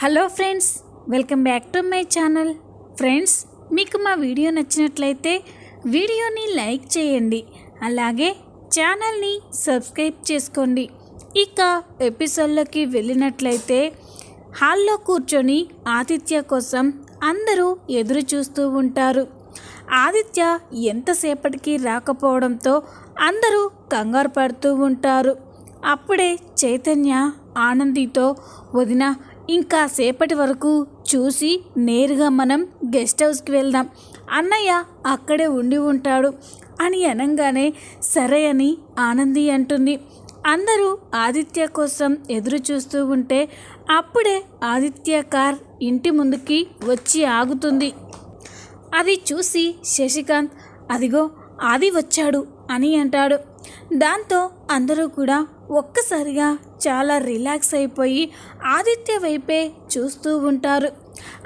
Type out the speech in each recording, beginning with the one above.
Hello friends welcome back to my channel. Friends మీకు మా video నచ్చినట్లయితే వీడియోని లైక్ చేయండి. అలాగే ఛానల్ని సబ్స్క్రైబ్ చేసుకోండి. ఇక ఎపిసోడ్లోకి వెళ్ళినట్లయితే హాల్లో కూర్చొని ఆతిథ్య కోసం అందరూ ఎదురు చూస్తూ ఉంటారు. ఆదిత్య ఎంతసేపటికి రాకపోవడంతో అందరూ కంగారు పడుతూ ఉంటారు. అప్పుడే చైతన్య ఆనందితో వదిన ఇంకా సేపటి వరకు చూసి నేరుగా మనం గెస్ట్ హౌస్కి వెళ్దాం. అన్నయ్య అక్కడే ఉండి ఉంటాడు అని అనగానే సరే అని ఆనంది అంటుంది. అందరూ ఆదిత్య కోసం ఎదురు చూస్తూ ఉంటే అప్పుడే ఆదిత్య కార్ ఇంటి ముందుకి వచ్చి ఆగుతుంది. అది చూసి శశికాంత్ అదిగో ఆది వచ్చాడు అని అంటాడు. దాంతో అందరూ కూడా ఒక్కసారిగా చాలా రిలాక్స్ అయిపోయి ఆదిత్య వైపే చూస్తూ ఉంటారు.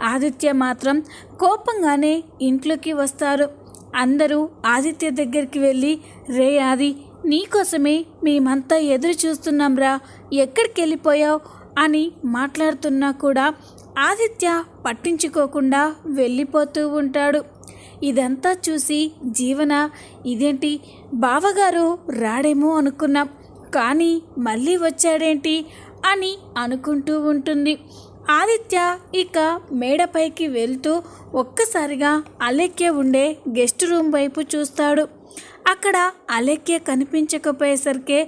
ఆదిత్య మాత్రం కోపంగానే ఇంట్లోకి వస్తారు. అందరూ ఆదిత్య దగ్గరికి వెళ్ళి రే ఆది నీకోసమే మేమంతా ఎదురు చూస్తున్నాంరా ఎక్కడికి వెళ్ళిపోయావు అని మాట్లాడుతున్నా కూడా ఆదిత్య పట్టించుకోకుండా వెళ్ళిపోతూ ఉంటాడు. ఇదంతా చూసి జీవన ఇదేంటి? బావగారు రాడేమో అనుకున్నాం. కానీ మళ్ళీ వచ్చాడేంటి అని అనుకుంటూ ఉంటుంది. ఆదిత్య ఇక మేడపైకి వెళ్తూ ఒక్కసారిగా అలెక్య ఉండే గెస్ట్ రూమ్ వైపు చూస్తాడు. అక్కడ అలెక్య కనిపించకపోయేసరికి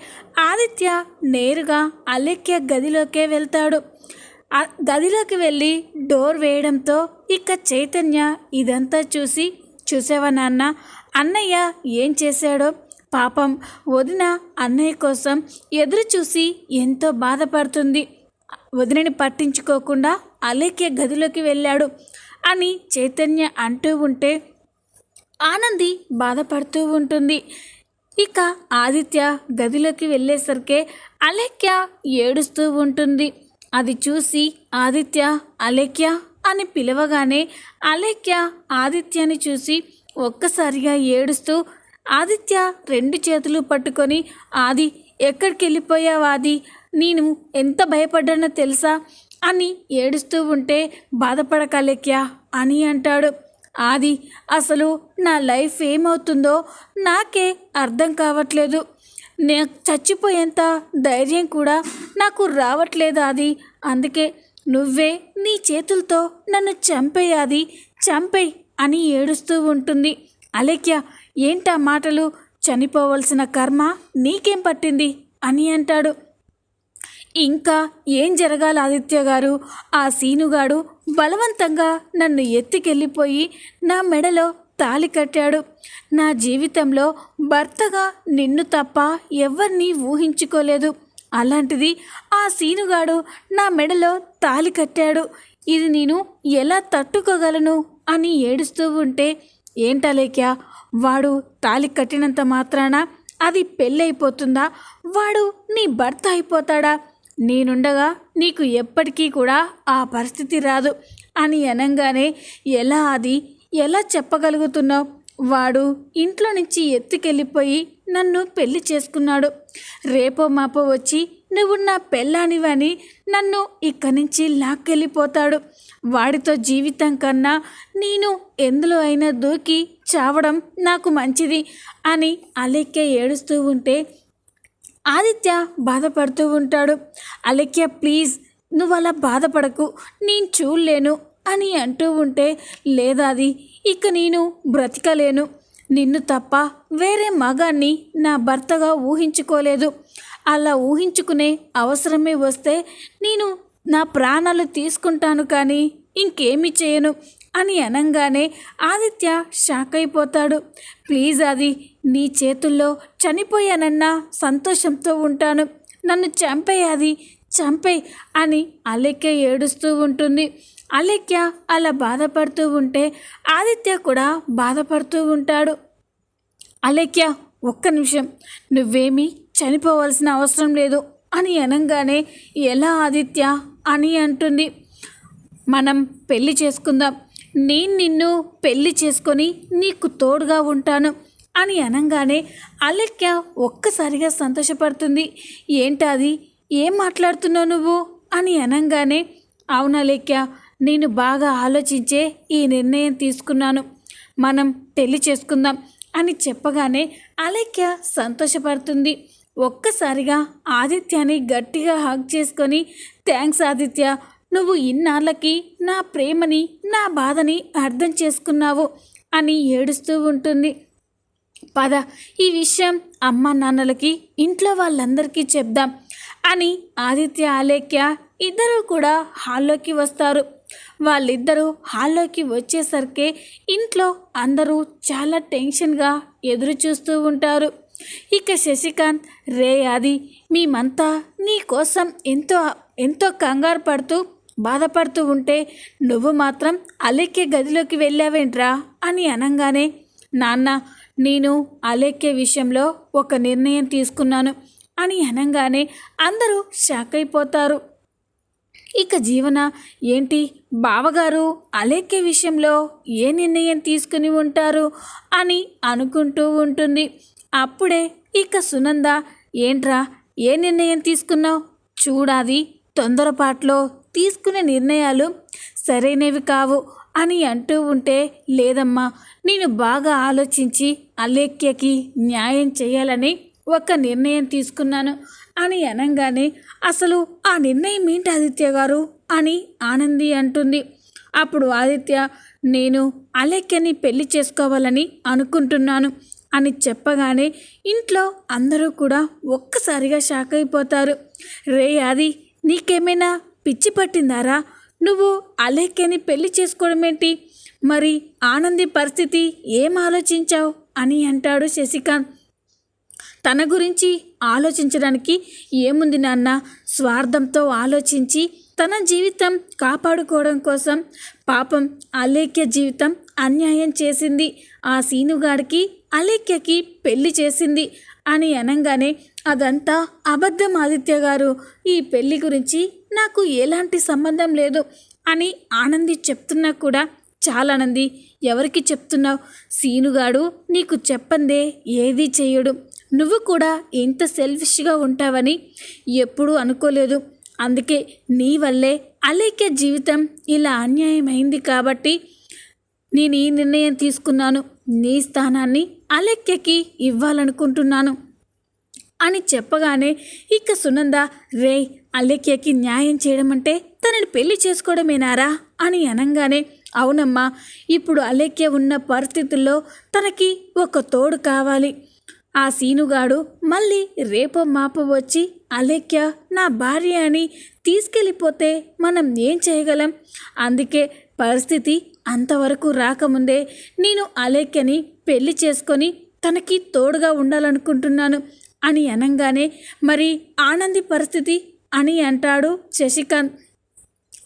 ఆదిత్య నేరుగా అలెక్య గదిలోకే వెళ్తాడు. గదిలోకి వెళ్ళి డోర్ వేయడంతో ఇక చైతన్య ఇదంతా చూసి చూసావా నాన్న అన్నయ్య ఏం చేశాడో పాపం వదిన అన్నయ్య కోసం ఎదురు చూసి ఎంతో బాధపడుతుంది. వదినని పట్టించుకోకుండా అలేఖ్య గదిలోకి వెళ్ళాడు అని చైతన్య అంటూ ఉంటే ఆనంది బాధపడుతూ ఉంటుంది. ఇక ఆదిత్య గదిలోకి వెళ్ళేసరికే అలేఖ్య ఏడుస్తూ ఉంటుంది. అది చూసి ఆదిత్య అలేఖ్య అని పిలవగానే అలేఖ్య ఆదిత్యని చూసి ఒక్కసారిగా ఏడుస్తూ ఆదిత్య రెండు చేతులు పట్టుకొని ఆది ఎక్కడికి వెళ్ళిపోయావు ఆది? నేను ఎంత భయపడ్డానో తెలుసా అని ఏడుస్తూ ఉంటే బాధపడక అని అంటాడు. ఆది అసలు నా లైఫ్ ఏమవుతుందో నాకే అర్థం కావట్లేదు. నేను చచ్చిపోయేంత ధైర్యం కూడా నాకు రావట్లేదు అది అందుకే నువ్వే నీ చేతులతో నన్ను చంపేయాది చంపేయ్ అని ఏడుస్తూ ఉంటుంది. అలేఖ్య ఏంటా మాటలు? చనిపోవలసిన కర్మ నీకేం పట్టింది? అని అంటాడు. ఇంకా ఏం జరగాలి ఆదిత్య గారు? ఆ సీనుగాడు బలవంతంగా నన్ను ఎత్తికెళ్ళిపోయి నా మెడలో తాలి కట్టాడు. నా జీవితంలో భర్తగా నిన్ను తప్ప ఎవరిని ఊహించుకోలేదు. అలాంటిది ఆ సీనుగాడు నా మెడలో తాలి కట్టాడు. ఇది నేను ఎలా తట్టుకోగలను? అని ఏడుస్తూ ఉంటే ఏంటలేక్యా వాడు తాలి కట్టినంత మాత్రాన అది పెళ్ళైపోతుందా? వాడు నీ భర్త అయిపోతాడా? నేనుండగా నీకు ఎప్పటికీ కూడా ఆ పరిస్థితి రాదు అని అనగానే ఎలా అది? ఎలా చెప్పగలుగుతున్నావు? వాడు ఇంట్లో నుంచి ఎత్తుకెళ్ళిపోయి నన్ను పెళ్ళి చేసుకున్నాడు. రేపో మాపో వచ్చి నువ్వు నా పెళ్ళానివని నన్ను ఇక్కడి నుంచి లాక్కెళ్ళిపోతాడు. వాడితో జీవితం కన్నా నేను ఎందులో అయినా దూకి చావడం నాకు మంచిది అని అలెక్య ఏడుస్తూ ఉంటే ఆదిత్య బాధపడుతూ ఉంటాడు. అలెక్య ప్లీజ్ నువ్వు అలా బాధపడకు. నేను చూడలేను అని అంటూ ఉంటే లేదాది ఇక నేను బ్రతికలేను. నిన్ను తప్ప వేరే మగాన్ని నా భర్తగా ఊహించుకోలేదు. అలా ఊహించుకునే అవసరమే వస్తే నేను నా ప్రాణాలు తీసుకుంటాను కానీ ఇంకేమి చేయను. అని అనగానే ఆదిత్య షాక్ అయిపోతాడు ప్లీజ్ అది నీ చేతుల్లో చనిపోయానన్న సంతోషంతో ఉంటాను. నన్ను చంపేయాది చంపే అని అలెక్య ఏడుస్తూ ఉంటుంది. అలెక్య అలా బాధపడుతూ ఉంటే ఆదిత్య కూడా బాధపడుతూ ఉంటాడు. అలెక్య ఒక్క నిమిషం నువ్వేమీ చనిపోవాల్సిన అవసరం లేదు అని అనగానే ఎలా ఆదిత్య అని అంటుంది. మనం పెళ్ళి చేసుకుందాం. నేను నిన్ను పెళ్ళి చేసుకొని నీకు తోడుగా ఉంటాను అని అనగానే అలెక్య ఒక్కసారిగా సంతోషపడుతుంది. ఏంటది ఏం మాట్లాడుతున్నావు నువ్వు? అని అనగానే అవునా లేఖ్య నేను బాగా ఆలోచించే ఈ నిర్ణయం తీసుకున్నాను. మనం పెళ్ళి చేసుకుందాం అని చెప్పగానే అలెక్య సంతోషపడుతుంది. ఒక్కసారిగా ఆదిత్యని గట్టిగా హగ్ చేసుకొని థ్యాంక్స్ ఆదిత్య. నువ్వు ఇన్నాళ్ళకి నా ప్రేమని నా బాధని అర్థం చేసుకున్నావు అని ఏడుస్తూ ఉంటుంది. పద ఈ విషయం అమ్మ నాన్నలకి ఇంట్లో వాళ్ళందరికీ చెప్దాం అని ఆదిత్య ఆలేఖ్య ఇద్దరూ కూడా హాల్లోకి వస్తారు. వాళ్ళిద్దరూ హాల్లోకి వచ్చేసరికి ఇంట్లో అందరూ చాలా టెన్షన్గా ఎదురు చూస్తూ ఉంటారు. ఇక శశికాంత్ రే ఆది మేమంతా నీకోసం ఎంతో ఎంతో కంగారు పడుతూ బాధపడుతూ ఉంటే నువ్వు మాత్రం అలెక్కే గదిలోకి వెళ్ళావేంట్రా? అని అనగానే నాన్న నేను అలెక్కే విషయంలో ఒక నిర్ణయం తీసుకున్నాను అని అనగానే అందరూ షాక్ అయిపోతారు ఇక జీవన ఏంటి బావగారు అలేఖ్య విషయంలో ఏ నిర్ణయం తీసుకుని ఉంటారు? అని అనుకుంటూ ఉంటుంది. అప్పుడే ఇక సునంద ఏంట్రా ఏ నిర్ణయం తీసుకున్నావు? చూడాది తొందరపాట్లో తీసుకునే నిర్ణయాలు సరైనవి కావు అని అంటూ ఉంటే లేదమ్మా నేను బాగా ఆలోచించి అలేఖ్యకి న్యాయం చేయాలని ఒక నిర్ణయం తీసుకున్నాను అని అనగానే అసలు ఆ నిర్ణయం ఏంటి ఆదిత్య గారు? అని ఆనంది అంటుంది. అప్పుడు ఆదిత్య నేను అలేఖ్యని పెళ్ళి చేసుకోవాలని అనుకుంటున్నాను అని చెప్పగానే ఇంట్లో అందరూ కూడా ఒక్కసారిగా షాక్ అయిపోతారు. రే ఆది నీకేమైనా పిచ్చి పట్టిందారా? నువ్వు అలేఖ్యని పెళ్ళి చేసుకోవడం ఏంటి మరి ఆనంది పరిస్థితి ఏం ఆలోచించావు అని అంటాడు శశికాంత్. తన గురించి ఆలోచించడానికి ఏముంది నాన్న? స్వార్థంతో ఆలోచించి తన జీవితం కాపాడుకోవడం కోసం పాపం అలేఖ్య జీవితం అన్యాయం చేసింది. ఆ సీనుగాడికి అలేఖ్యకి పెళ్ళి చేసింది అని అనగానే అదంతా అబద్ధం ఆదిత్య గారు. ఈ పెళ్ళి గురించి నాకు ఎలాంటి సంబంధం లేదు అని ఆనంది చెప్తున్నా కూడా చాలానంది ఎవరికి చెప్తున్నావు? సీనుగాడు నీకు చెప్పందే ఏదీ చేయడు నువ్వు కూడా ఇంత సెల్ఫిష్గా ఉంటావని ఎప్పుడూ అనుకోలేదు. అందుకే నీ వల్లే అలేఖ్య జీవితం ఇలా అన్యాయమైంది కాబట్టి నేను ఈ నిర్ణయం తీసుకున్నాను. నీ స్థానాన్ని అలేఖ్యకి ఇవ్వాలనుకుంటున్నాను. అని చెప్పగానే ఇక సునంద రే అలేఖ్యకి న్యాయం చేయడం అంటే తనని పెళ్ళి చేసుకోవడమేనారా? అని అనగానే అవునమ్మా ఇప్పుడు అలేఖ్య ఉన్న పరిస్థితుల్లో తనకి ఒక తోడు కావాలి. ఆ సీనుగాడు మళ్ళీ రేపో మాపో వచ్చి అలేఖ్య నా భార్య అని తీసుకెళ్ళిపోతే మనం ఏం చేయగలం? అందుకే పరిస్థితి అంతవరకు రాకముందే నేను అలేఖ్యని పెళ్ళి చేసుకొని తనకి తోడుగా ఉండాలనుకుంటున్నాను. అని అనగానే మరి ఆనంది పరిస్థితి? అని అంటాడు శశికాంత్.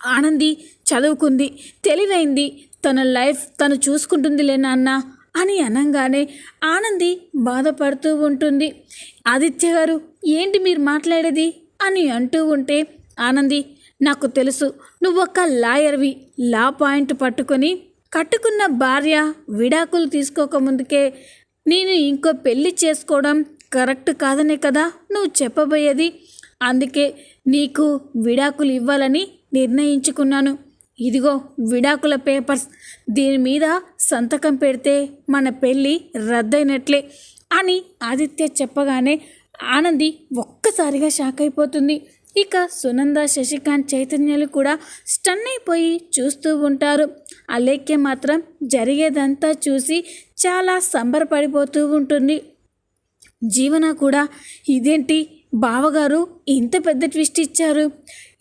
ఆనంది చదువుకుంది తెలివైంది. తన లైఫ్ తను చూసుకుంటుందిలే నాన్న అని అనగానే ఆనంది బాధపడుతూ ఉంటుంది. ఆదిత్య గారు ఏంటి మీరు మాట్లాడేది? అని అంటూ ఉంటే ఆనంది నాకు తెలుసు. నువ్వు ఒక లాయర్వి. లా పాయింట్ పట్టుకొని కట్టుకున్న భార్య విడాకులు తీసుకోకముందుకే నేను ఇంకో పెళ్ళి చేసుకోవడం కరెక్ట్ కాదనే కదా నువ్వు చెప్పబోయేది. అందుకే నీకు విడాకులు ఇవ్వాలని నిర్ణయించుకున్నాను. ఇదిగో విడాకుల పేపర్స్. దీని మీద సంతకం పెడితే మన పెళ్ళి రద్దయినట్లే అని ఆదిత్య చెప్పగానే ఆనంది ఒక్కసారిగా షాక్ అయిపోతుంది. ఇక సునంద శశికాంత్ చైతన్యాలు కూడా స్టన్ అయిపోయి చూస్తూ ఉంటారు. అలేఖ్య మాత్రం జరిగేదంతా చూసి చాలా సంబరపడిపోతూ ఉంటుంది. జీవన కూడా ఇదేంటి? బావగారు ఇంత పెద్ద ట్విస్ట్ ఇచ్చారు.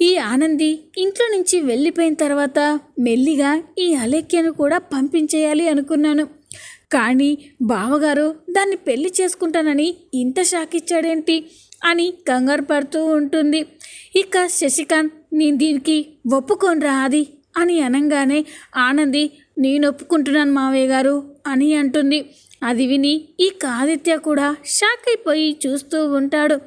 ఈ ఆనంది ఇంట్లో నుంచి వెళ్ళిపోయిన తర్వాత మెల్లిగా ఈ అలేఖ్యను కూడా పంపించేయాలి అనుకున్నాను. కానీ బావగారు దాన్ని పెళ్ళి చేసుకుంటానని ఇంత షాక్ ఇచ్చాడేంటి అని కంగారు పడుతూ ఉంటుంది. ఇక శశికాంత్ నేను దీనికి ఒప్పుకోనరా అది అని అనగానే ఆనంది నేను ఒప్పుకుంటున్నాను మావయ్య గారు అని అంటుంది. అది విని ఈ ఆదిత్య కూడా షాక్ అయిపోయి చూస్తూ ఉంటాడు.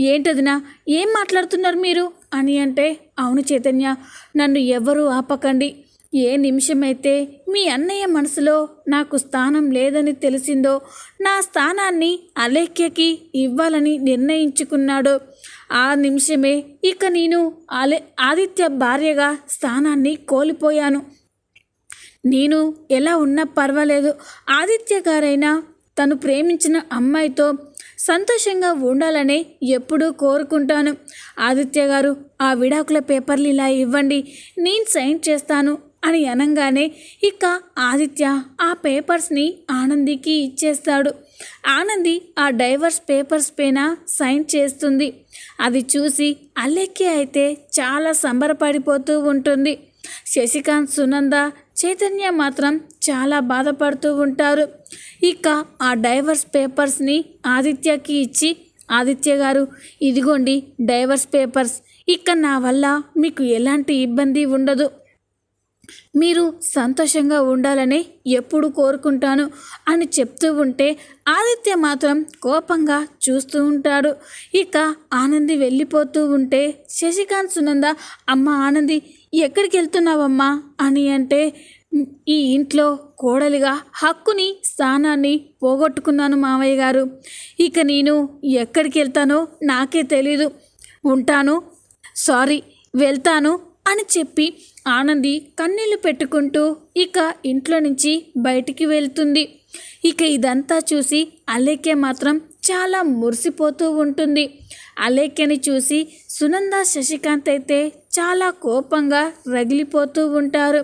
ఏంటదినా? ఏం మాట్లాడుతున్నారు మీరు? అని అంటే అవును చైతన్య నన్ను ఎవ్వరూ ఆపకండి. ఏ నిమిషమైతే మీ అన్నయ్య మనసులో నాకు స్థానం లేదని తెలిసిందో నా స్థానాన్ని అలేఖ్యకి ఇవ్వాలని నిర్ణయించుకున్నాడో. ఆ నిమిషమే ఇక నేను ఆలే ఆదిత్య భార్యగా స్థానాన్ని కోల్పోయాను. నేను ఎలా ఉన్నా పర్వాలేదు. ఆదిత్య గారైనా తను ప్రేమించిన అమ్మాయితో సంతోషంగా ఉండాలని ఎప్పుడూ కోరుకుంటాను. ఆదిత్య గారు ఆ విడాకుల పేపర్లు ఇలా ఇవ్వండి నేను సైన్ చేస్తాను అని అనగానే ఇక ఆదిత్య ఆ పేపర్స్ని ఆనందికి ఇచ్చేస్తాడు. ఆనంది ఆ డైవర్స్ పేపర్స్ పైన సైన్ చేస్తుంది. అది చూసి అల్లెక్కి అయితే చాలా సంబరపడిపోతూ ఉంటుంది. శశికాంత్ సునంద చైతన్య మాత్రం చాలా బాధపడుతూ ఉంటారు. ఇక ఆ డైవర్స్ పేపర్స్ని ఆదిత్యకి ఇచ్చి ఆదిత్య గారు ఇదిగోండి డైవర్స్ పేపర్స్. ఇక నా వల్ల మీకు ఎలాంటి ఇబ్బంది ఉండదు. మీరు సంతోషంగా ఉండాలని ఎప్పుడు కోరుకుంటాను అని చెప్తూ ఉంటే ఆదిత్య మాత్రం కోపంగా చూస్తూ ఉంటాడు. ఇక ఆనంది వెళ్ళిపోతూ ఉంటే శశికాంత్ సునంద అమ్మ ఆనంది ఎక్కడికి వెళ్తున్నావమ్మా? అని అంటే ఈ ఇంట్లో కోడలిగా హక్కుని స్థానాన్ని పోగొట్టుకున్నాను మావయ్య గారు. ఇక నేను ఎక్కడికి వెళ్తానో నాకే తెలీదు. ఉంటాను. సారీ వెళ్తాను. అని చెప్పి ఆనంది కన్నీళ్ళు పెట్టుకుంటూ ఇక ఇంట్లో నుంచి బయటికి వెళ్తుంది. ఇక ఇదంతా చూసి అలేఖ్య మాత్రం చాలా మురిసిపోతూ ఉంటుంది. అలేఖ్యని చూసి సునంద శశికాంత్ అయితే చాలా కోపంగా రగిలిపోతూ ఉంటారు.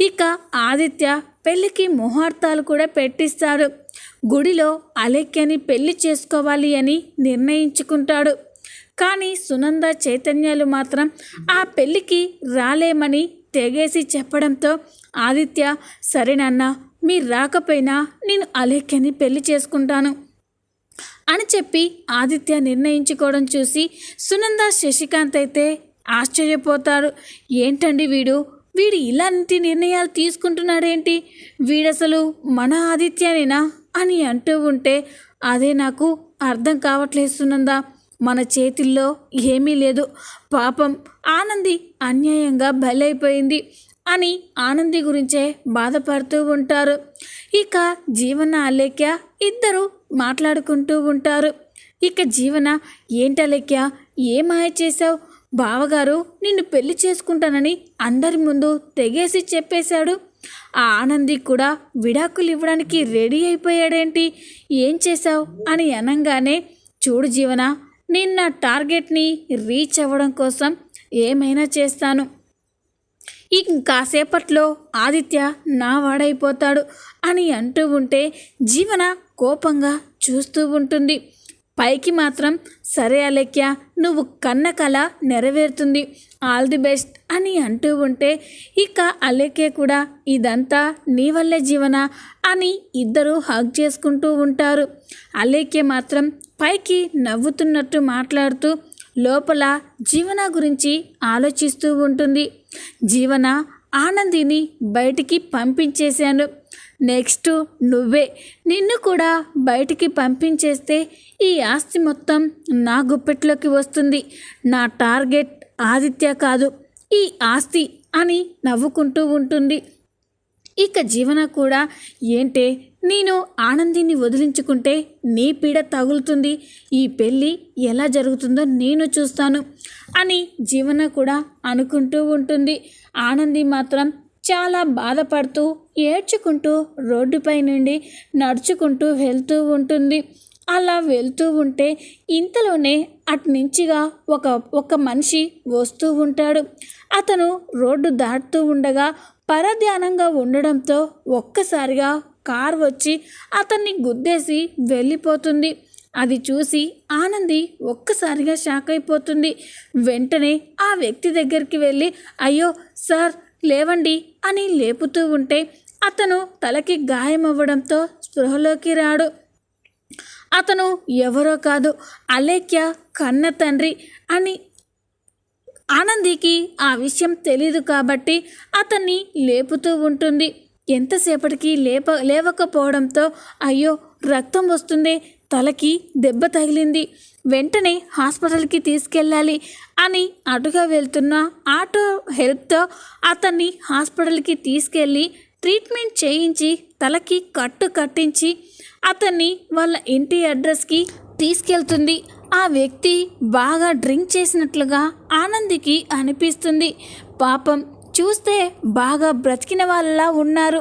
ఇక ఆదిత్య పెళ్ళికి ముహూర్తాలు కూడా పెట్టిస్తారు. గుడిలో అలేఖ్యని పెళ్ళి చేసుకోవాలి అని నిర్ణయించుకుంటాడు. కానీ సునంద చైతన్యాలు మాత్రం ఆ పెళ్ళికి రాలేమని తెగేసి చెప్పడంతో ఆదిత్య సరేనన్నా మీరు రాకపోయినా నేను అలేఖ్యని పెళ్ళి చేసుకుంటాను అని చెప్పి ఆదిత్య నిర్ణయించుకోవడం చూసి సునంద శశికాంత్ అయితే ఆశ్చర్యపోతారు. ఏంటండి వీడు? వీడు ఇలాంటి నిర్ణయాలు తీసుకుంటున్నాడేంటి? వీడసలు మన ఆదిత్యనేనా? అని అంటూ ఉంటే అదే నాకు అర్థం కావట్లేదు సునందా. మన చేతిల్లో ఏమీ లేదు. పాపం ఆనంది అన్యాయంగా బలైపోయింది అని ఆనంది గురించే బాధపడుతూ ఉంటారు. ఇక జీవన అలేఖ్య ఇద్దరు మాట్లాడుకుంటూ ఉంటారు. ఇక జీవన ఏంటలేఖ్య ఏ మాయ చేశావు? బావగారు నిన్ను పెళ్ళి చేసుకుంటానని అందరి ముందు తెగేసి చెప్పేశాడు. ఆ ఆనంది కూడా విడాకులు ఇవ్వడానికి రెడీ అయిపోయాడేంటి? ఏం చేశావు? అని అనగానే చూడు జీవన నేను నా టార్గెట్ని రీచ్ అవ్వడం కోసం ఏమైనా చేస్తాను. ఇంకాసేపట్లో ఆదిత్య నా వాడైపోతాడు అని అంటూ ఉంటే జీవన కోపంగా చూస్తూ ఉంటుంది. పైకి మాత్రం సరే అలెక్య నువ్వు కన్న కళ నెరవేరుతుంది. ఆల్ ది బెస్ట్ అని అంటూ ఉంటే ఇక అలెక్య కూడా ఇదంతా నీ వల్లే జీవన అని ఇద్దరూ హగ్ చేసుకుంటూ ఉంటారు. అలేఖ్య మాత్రం పైకి నవ్వుతున్నట్టు మాట్లాడుతూ లోపల జీవన గురించి ఆలోచిస్తూ ఉంటుంది. జీవన ఆనందిని బయటికి పంపించేశాను. నెక్స్ట్ నువ్వే. నిన్ను కూడా బయటికి పంపించేస్తే ఈ ఆస్తి మొత్తం నా గుప్పెట్లోకి వస్తుంది. నా టార్గెట్ ఆదిత్య కాదు. ఈ ఆస్తి అని నవ్వుకుంటూ ఉంటుంది. ఇక జీవన కూడా ఏంటే నేను ఆనందిని వదిలించుకుంటే నీ పీడ తగులుతుంది. ఈ పెళ్ళి ఎలా జరుగుతుందో నేను చూస్తాను అని జీవన కూడా అనుకుంటూ ఉంటుంది. ఆనంది మాత్రం చాలా బాధపడుతూ ఏడ్చుకుంటూ రోడ్డుపై నుండి నడుచుకుంటూ వెళ్తూ ఉంటుంది. అలా వెళ్తూ ఉంటే ఇంతలోనే అటునుంచిగా ఒక ఒక మనిషి వస్తూ ఉంటాడు. అతను రోడ్డు దాటుతూ ఉండగా పరధ్యానంగా ఉండడంతో ఒక్కసారిగా కార్ వచ్చి అతన్ని గుద్దేసి వెళ్ళిపోతుంది. అది చూసి ఆనంది ఒక్కసారిగా షాక్ అయిపోతుంది. వెంటనే ఆ వ్యక్తి దగ్గరికి వెళ్ళి అయ్యో సార్ లేవండి అని లేపుతూ ఉంటే అతను తలకి గాయం అవ్వడంతో స్పృహలోకి రాడు. అతను ఎవరో కాదు అలేఖ్య కన్న తండ్రి అని ఆనందికి ఆ విషయం తెలియదు కాబట్టి అతన్ని లేపుతూ ఉంటుంది. ఎంతసేపటికి లేప లేవకపోవడంతో అయ్యో రక్తం వస్తుంది తలకి దెబ్బ తగిలింది. వెంటనే హాస్పిటల్కి తీసుకెళ్ళాలి అని అటుగా వెళ్తున్న ఆటో హెల్ప్తో అతన్ని హాస్పిటల్కి తీసుకెళ్ళి ట్రీట్మెంట్ చేయించి తలకి కట్టు కట్టించి అతన్ని వాళ్ళ ఇంటి అడ్రస్కి తీసుకెళ్తుంది. ఆ వ్యక్తి బాగా డ్రింక్ చేసినట్లుగా ఆనందికి అనిపిస్తుంది. పాపం చూస్తే బాగా బ్రతికిన వాళ్ళలా ఉన్నారు.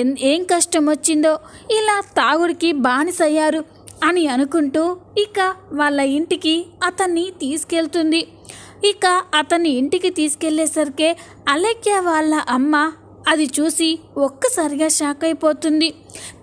ఎన్ ఏం కష్టం వచ్చిందో? ఇలా తాగుడికి బానిసయ్యారు అని అనుకుంటూ ఇక వాళ్ళ ఇంటికి అతన్ని తీసుకెళ్తుంది. ఇక అతన్ని ఇంటికి తీసుకెళ్ళేసరికి అలెక్య వాళ్ళ అమ్మ అది చూసి ఒక్కసారిగా షాక్ అయిపోతుంది.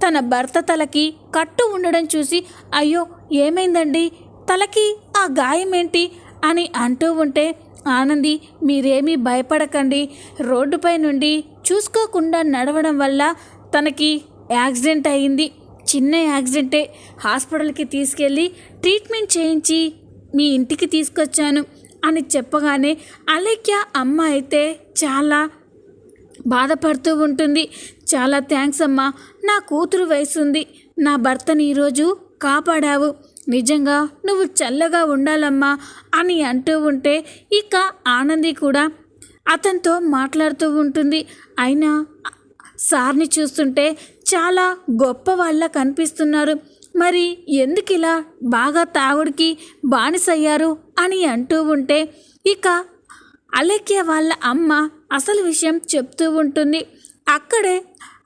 తన భర్త తలకి కట్టు ఉండడం చూసి అయ్యో ఏమైందండి? తలకి ఆ గాయం ఏంటి అని అంటూ ఉంటే ఆనంది మీరేమీ భయపడకండి. రోడ్డుపై నుండి చూసుకోకుండా నడవడం వల్ల తనకి యాక్సిడెంట్ అయింది. చిన్న యాక్సిడెంటే. హాస్పిటల్కి తీసుకెళ్ళి ట్రీట్మెంట్ చేయించి మీ ఇంటికి తీసుకొచ్చాను అని చెప్పగానే అలేఖ్య అమ్మ అయితే చాలా బాధపడుతూ ఉంటుంది. చాలా థ్యాంక్స్ అమ్మా. నా కూతురు వయసుంది. నా భర్తని ఈరోజు కాపాడావు. నిజంగా నువ్వు చల్లగా ఉండాలమ్మా అని అంటూ ఉంటే ఇక ఆనంది కూడా అతనితో మాట్లాడుతూ ఉంటుంది. అయినా సార్ని చూస్తుంటే చాలా గొప్ప వాళ్ళ కనిపిస్తున్నారు. మరి ఎందుకు ఇలా బాగా తాగుడికి బానిసయ్యారు అని అంటూ ఉంటే ఇక అలేఖ్య వాళ్ళ అమ్మ అసలు విషయం చెప్తూ ఉంటుంది. అక్కడే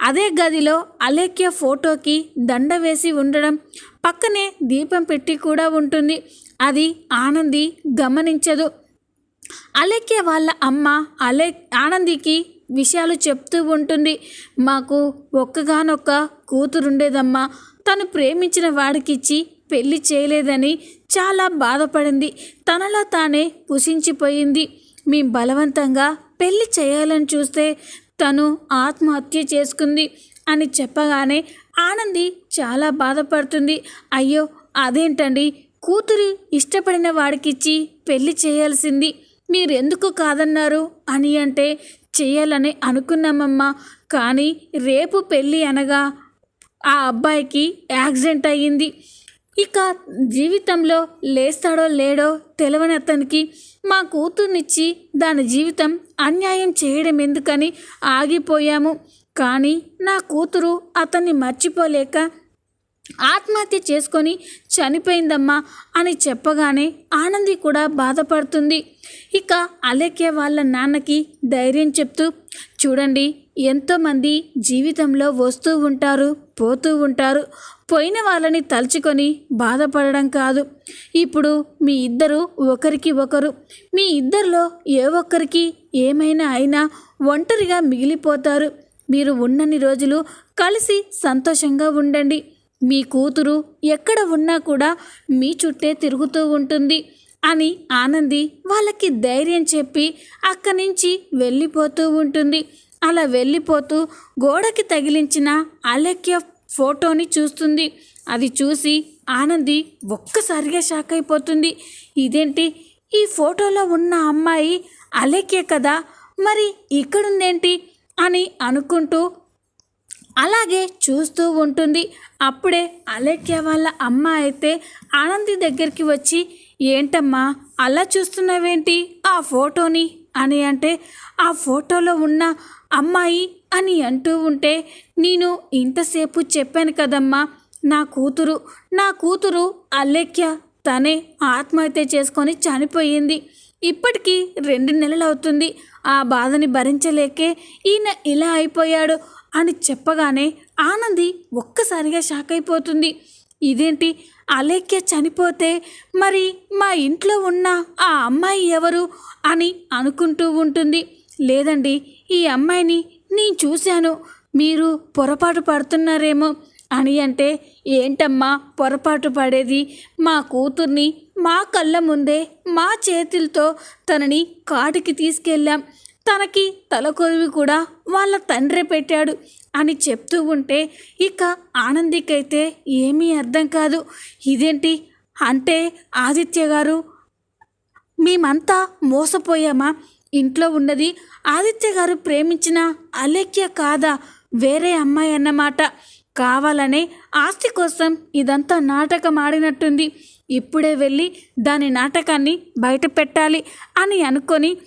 అదే గదిలో అలేఖ్య ఫోటోకి దండ వేసి ఉండడం పక్కనే దీపం పెట్టి కూడా ఉంటుంది. అది ఆనంది గమనించదు. అలేఖ్య వాళ్ళ అమ్మ అలే ఆనందికి విషయాలు చెప్తూ ఉంటుంది. మాకు ఒక్కగానొక్క కూతురుండేదమ్మా. తను ప్రేమించిన వాడికిచ్చి పెళ్ళి చేయలేదని చాలా బాధపడింది. తనలో తానే పుషించిపోయింది మేం బలవంతంగా పెళ్ళి చేయాలని చూస్తే తను ఆత్మహత్య చేసుకుంది. అని చెప్పగానే ఆనంది చాలా బాధపడుతుంది. అయ్యో అదేంటండి? కూతురు ఇష్టపడిన వాడికిచ్చి పెళ్ళి చేయాల్సింది మీరెందుకు కాదన్నారు? అని అంటే చేయాలని అనుకున్నామమ్మా. కానీ రేపు పెళ్ళి అనగా ఆ అబ్బాయికి యాక్సిడెంట్ అయ్యింది. ఇక జీవితంలో లేస్తాడో లేడో తెలవని అతనికి మా కూతుర్నిచ్చి దాని జీవితం అన్యాయం చేయడం ఎందుకని ఆగిపోయాము. కానీ నా కూతురు అతన్ని మర్చిపోలేక ఆత్మహత్య చేసుకొని చనిపోయిందమ్మా అని చెప్పగానే ఆనంది కూడా బాధపడుతుంది. ఇక అలేఖ్య వాళ్ళ నాన్నకి ధైర్యం చెప్తూ చూడండి ఎంతోమంది జీవితంలో వస్తూ ఉంటారు పోతూ ఉంటారు. పోయిన వాళ్ళని తలుచుకొని బాధపడడం కాదు. ఇప్పుడు మీ ఇద్దరు ఒకరికి ఒకరు. మీ ఇద్దరిలో ఏ ఒక్కరికి ఏమైనా అయినా ఒంటరిగా మిగిలిపోతారు. మీరు ఉన్నన్ని రోజులు కలిసి సంతోషంగా ఉండండి. మీ కూతురు ఎక్కడ ఉన్నా కూడా మీ చుట్టే తిరుగుతూ ఉంటుంది అని ఆనంది వాళ్ళకి ధైర్యం చెప్పి అక్కడి నుంచి వెళ్ళిపోతూ ఉంటుంది. అలా వెళ్ళిపోతూ గోడకి తగిలించిన అలెక్య ఫోటోని చూస్తుంది. అది చూసి ఆనంది ఒక్కసారిగా షాక్ అయిపోతుంది. ఇదేంటి? ఈ ఫోటోలో ఉన్న అమ్మాయి అలెక్య కదా? మరి ఇక్కడుందేంటి? అనుకుంటూ అలాగే చూస్తూ ఉంటుంది. అప్పుడే అలేఖ్య వాళ్ళ అమ్మ అయితే ఆనంది దగ్గరికి వచ్చి ఏంటమ్మా అలా చూస్తున్నావేంటి? ఆ ఫోటోని? అని అంటే ఆ ఫోటోలో ఉన్న అమ్మాయి అని అంటూ ఉంటే నేను ఇంతసేపు చెప్పాను కదమ్మా నా కూతురు నా కూతురు అలేఖ్య తనే ఆత్మహత్య చేసుకొని చనిపోయింది. ఇప్పటికీ రెండు నెలలు అవుతుంది ఆ బాధని భరించలేకే ఈయన ఇలా అయిపోయాడు అని చెప్పగానే ఆనంది ఒక్కసారిగా షాక్ అయిపోతుంది. ఇదేంటి? అలేఖ్య చనిపోతే మరి మా ఇంట్లో ఉన్న ఆ అమ్మాయి ఎవరు అని అనుకుంటూ ఉంటుంది. లేదండి ఈ అమ్మాయిని నేను చూశాను. మీరు పొరపాటు పడుతున్నారేమో. అని అంటే ఏంటమ్మా పొరపాటు పడేది? మా కూతుర్ని మా కళ్ళ ముందే మా చేతులతో తనని కాటికి తీసుకెళ్ళాం. తనకి తలకొరివి కూడా వాళ్ళ తండ్రి పెట్టాడు అని చెప్తూ ఉంటే ఇక ఆనందికైతే ఏమీ అర్థం కాదు. ఇదేంటి? అంటే ఆదిత్య గారు మేమంతా మోసపోయామా? ఇంట్లో ఉన్నది ఆదిత్య గారు ప్రేమించిన అలేఖ్య కాదా? వేరే అమ్మాయి అన్నమాట. కావాలనే ఆస్తి కోసం ఇదంతా నాటకం ఆడినట్టుంది ఇప్పుడే వెళ్ళి దాని నాటకాన్ని బయట పెట్టాలి అని అనుకొని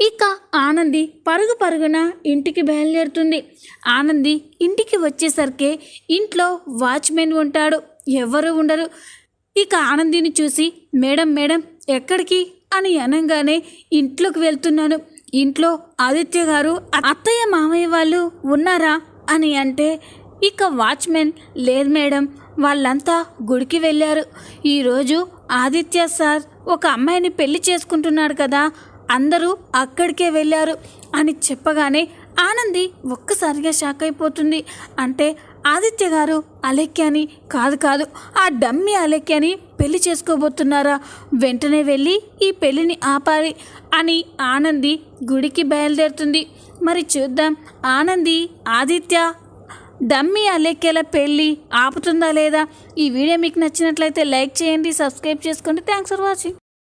ఇక ఆనంది పరుగు పరుగున ఇంటికి బయలుదేరుతుంది. ఆనంది ఇంటికి వచ్చేసరికి ఇంట్లో వాచ్మెన్ ఉంటాడు. ఎవరు ఉండరు. ఇక ఆనందిని చూసి మేడం మేడం ఎక్కడికి? అని అనగానే ఇంట్లోకి వెళ్తున్నాను. ఇంట్లో ఆదిత్య గారు అత్తయ్య మామయ్య వాళ్ళు ఉన్నారా? అని అంటే ఇక వాచ్మెన్ లేదు మేడం. వాళ్ళంతా గుడికి వెళ్ళారు. ఈరోజు ఆదిత్య సార్ ఒక అమ్మాయిని పెళ్ళి చేసుకుంటున్నాడు కదా. అందరూ అక్కడికే వెళ్ళారు అని చెప్పగానే ఆనంది ఒక్కసారిగా షాక్ అయిపోతుంది. అంటే ఆదిత్య గారు అలెక్యాని కాదు కాదు ఆ డమ్మి అలెక్యాని పెళ్ళి చేసుకోబోతున్నారా? వెంటనే వెళ్ళి ఈ పెళ్ళిని ఆపాలి అని ఆనంది గుడికి బయలుదేరుతుంది. మరి చూద్దాం. ఆనంది ఆదిత్య దమ్మి అలెక్కేల పెళ్ళి ఆపుతుందా లేదా? ఈ వీడియో మీకు నచ్చినట్లయితే లైక్ చేయండి సబ్స్క్రైబ్ చేసుకోండి. Thanks for watching